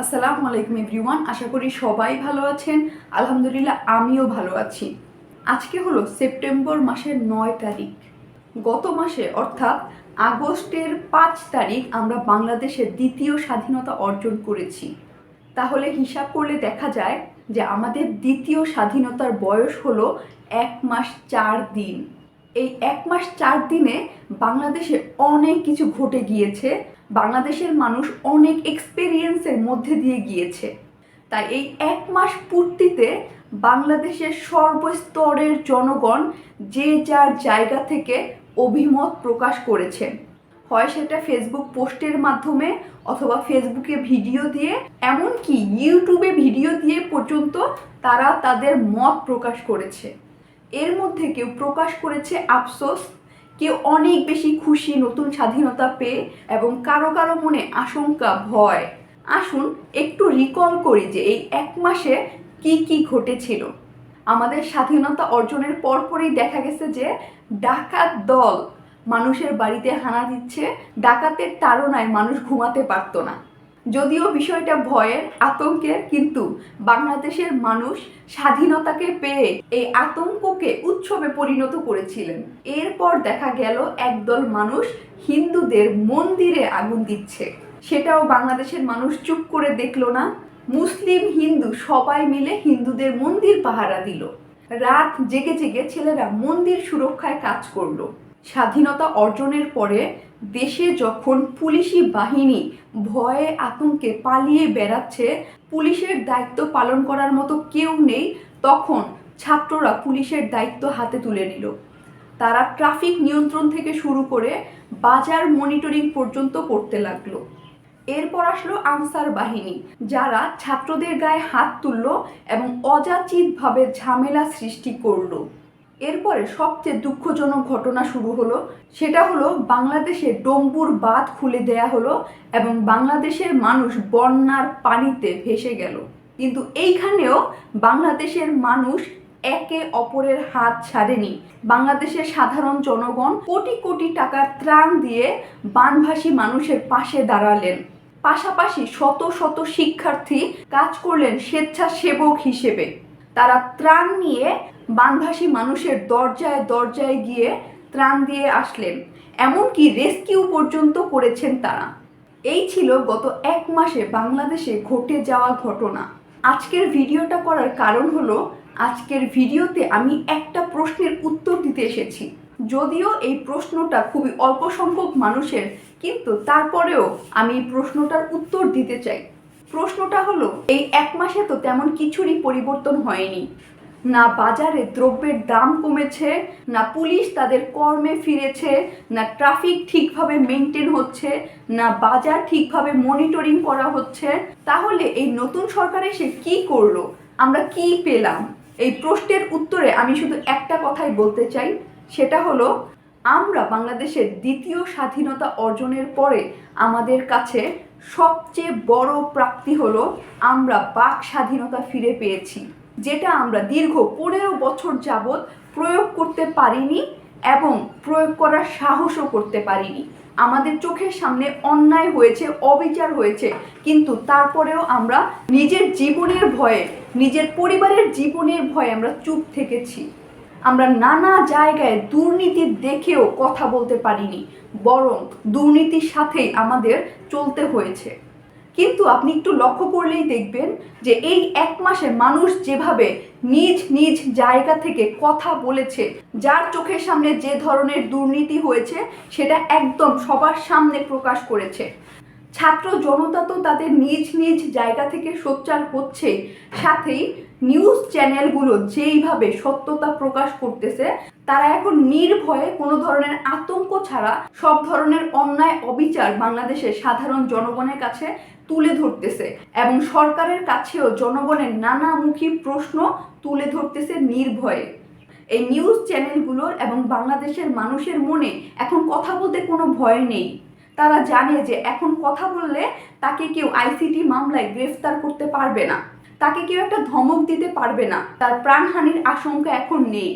আসসালামু আলাইকুম এভরিওয়ান, আশা করি সবাই ভালো আছেন। আলহামদুলিল্লাহ, আমিও ভালো আছি। আজকে হলো সেপ্টেম্বর মাসের নয় তারিখ। গত মাসে, অর্থাৎ আগস্টের পাঁচ তারিখ, আমরা বাংলাদেশের দ্বিতীয় স্বাধীনতা অর্জন করেছি। তাহলে হিসাব করলে দেখা যায় যে আমাদের দ্বিতীয় স্বাধীনতার বয়স হলো এক মাস চার দিন। এই এক মাস চার দিনে বাংলাদেশে অনেক কিছু ঘটে গিয়েছে। বাংলাদেশের মানুষ অনেক এক্সপেরিয়েন্সের মধ্যে দিয়ে গিয়েছে। তাই এই এক মাস পূর্তিতে বাংলাদেশের সর্বস্তরের জনগণ যে যার জায়গা থেকে অভিমত প্রকাশ করেছেন হয় সেটা ফেসবুক পোস্টের মাধ্যমে অথবা ফেসবুকে ভিডিও দিয়ে, এমনকি ইউটিউবে ভিডিও দিয়ে পর্যন্ত তারা তাদের মত প্রকাশ করেছে। এর মধ্যে কেউ প্রকাশ করেছে, আফসোস কেউ অনেক বেশি খুশি নতুন স্বাধীনতা পেয়ে এবং কারও কারও মনে আশঙ্কা, ভয়। আসুন একটু রিকল করি যে এই এক মাসে কি কি ঘটেছিল। আমাদের স্বাধীনতা অর্জনের পরপরই দেখা গেছে যে ডাকাত দল মানুষের বাড়িতে হানা দিচ্ছে, ডাকাতের তাড়নায় মানুষ ঘুমাতে পারত না। যদিও বিষয়টা ভয়ের, আতঙ্কের, কিন্তু বাংলাদেশের মানুষ স্বাধীনতাকে পেয়ে এই আতঙ্ককে উৎসবে পরিণত করেছিলেন। এরপর দেখা গেল একদল মানুষ হিন্দুদের মন্দিরে আগুন দিচ্ছে। সেটাও বাংলাদেশের মানুষ চুপ করে দেখল না। মুসলিম হিন্দু সবাই মিলে হিন্দুদের মন্দির পাহারা দিল। রাত জেগে জেগে ছেলেরা মন্দির সুরক্ষায় কাজ করল। স্বাধীনতা অর্জনের পরে দেশে যখন পুলিশি বাহিনী ভয়ে আতঙ্কে পালিয়ে বেড়াচ্ছে, পুলিশের দায়িত্ব পালন করার মতো কেউ নেই, তখন ছাত্ররা পুলিশের দায়িত্ব হাতে তুলে নিল। তারা ট্রাফিক নিয়ন্ত্রণ থেকে শুরু করে বাজার মনিটরিং পর্যন্ত করতে লাগল। এরপর আসলো আনসার বাহিনী, যারা ছাত্রদের গায়ে হাত তুলল এবং অযাচিতভাবে ঝামেলা সৃষ্টি করল। এরপরে সবচেয়ে দুঃখজনক ঘটনা শুরু হলো, সেটা হলো বাংলাদেশে ডম্বুর বাঁধ খুলে দেয়া হলো এবং বাংলাদেশের মানুষ বন্যার পানিতে ভেসে গেল। কিন্তু এইখানেও বাংলাদেশের মানুষ একে অপরের হাত ছাড়েনি। বাংলাদেশের সাধারণ জনগণ কোটি কোটি টাকার ত্রাণ দিয়ে বানভাসী মানুষের পাশে দাঁড়ালেন। পাশাপাশি শত শত শিক্ষার্থী কাজ করলেন স্বেচ্ছাসেবক হিসেবে। তারা ত্রাণ নিয়ে বানভাসী মানুষের দরজায় দরজায় গিয়ে ত্রাণ দিয়ে আসলেন। এমনকি রেস্কিউ পর্যন্ত করেছেন তারা। এই ছিল গত এক মাসে বাংলাদেশে ঘটে যাওয়া ঘটনা। আজকের ভিডিওটা করার কারণ হলো, আজকের ভিডিওতে আমি একটা প্রশ্নের উত্তর দিতে এসেছি। যদিও এই প্রশ্নটা খুবই অল্প সংখ্যক মানুষের, কিন্তু তারপরেও আমি এই প্রশ্নটার উত্তর দিতে চাই। প্রশ্নটা হলো, এই এক মাসে তো তেমন কিছুরই পরিবর্তন হয়নি। না বাজারে দ্রব্যের দাম কমেছে, না পুলিশ তাদের কর্মে ফিরেছে, না ট্রাফিক ঠিকভাবে মেনটেন হচ্ছে, না বাজার ঠিকভাবে মনিটরিং করা হচ্ছে, তাহলে এই নতুন সরকার এসে কি করল? আমরা কি পেলাম? এই প্রশ্নের উত্তরে আমি শুধু একটা কথাই বলতে চাই, সেটা হলো, আমরা বাংলাদেশের দ্বিতীয় স্বাধীনতা অর্জনের পরে আমাদের কাছে সবচেয়ে বড় প্রাপ্তি হলো, আমরা বাক স্বাধীনতা ফিরে পেয়েছি। যেটা আমরা দীর্ঘ পনেরো বছর যাবৎ প্রয়োগ করতে পারিনি এবং প্রয়োগ করার সাহসও করতে পারিনি। আমাদের চোখের সামনে অন্যায় হয়েছে, অবিচার হয়েছে, কিন্তু তারপরেও আমরা নিজের জীবনের ভয়ে, নিজের পরিবারের জীবনের ভয়ে আমরা চুপ থেকেছি। আমরা নানা জায়গায় দুর্নীতি দেখেও কথা বলতে পারিনি, বরং দুর্নীতির সাথেই আমাদের চলতে হয়েছে। কিন্তু আপনি একটু লক্ষ্য করলেই দেখবেন যে এই এক মাসে মানুষ যেভাবে নিজ নিজ জায়গা থেকে কথা বলেছে, যার চোখের সামনে যে ধরনের দুর্নীতি হয়েছে, সেটা একদম সবার সামনে প্রকাশ করেছে। ছাত্র জনতা তো তাদের নিজ নিজ জায়গা থেকে সোচ্চার হচ্ছে সাথেই নিউজ চ্যানেলগুলো যেইভাবে সত্যতা প্রকাশ করতেছে, তারা এখন নির্ভয়ে কোনো ধরনের আতঙ্ক ছাড়া সব ধরনের অন্যায় অবিচার বাংলাদেশের সাধারণ জনগণের কাছে তুলে ধরতেছে এবং সরকারের কাছেও জনগণের নানামুখী প্রশ্ন তুলে ধরতেছে নির্ভয়ে। এই নিউজ চ্যানেলগুলোর এবং বাংলাদেশের মানুষের মনে এখন কথা বলতে কোনো ভয় নেই। তারা জানে যে এখন কথা বললে তাকে কেউ আইসিটি মামলায় গ্রেফতার করতে পারবে না। তাকে কেউ একটা ধমক দিতে পারবে না। তার প্রাণহানির আশঙ্কা এখন নেই।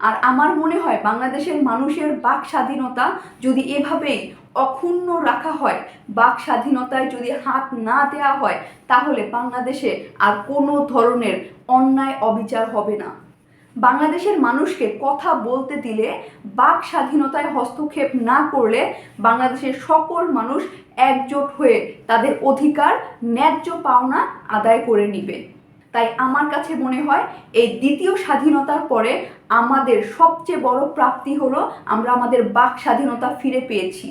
আর আমার মনে হয় বাংলাদেশের মানুষের বাক স্বাধীনতা যদি এভাবেই অক্ষুণ্ণ রাখা হয়, বাক স্বাধীনতায় যদি হাত না দেওয়া হয়, তাহলে বাংলাদেশে আর কোনো ধরনের অন্যায় অবিচার হবে না। বাংলাদেশের মানুষকে কথা বলতে দিলে, বাক স্বাধীনতায় হস্তক্ষেপ না করলে বাংলাদেশের সকল মানুষ একজোট হয়ে তাদের অধিকার, ন্যায্য পাওনা আদায় করে নিবে। তাই আমার কাছে মনে হয়, এই দ্বিতীয় স্বাধীনতার পরে আমাদের সবচেয়ে বড় প্রাপ্তি হলো আমরা আমাদের বাক স্বাধীনতা ফিরে পেয়েছি।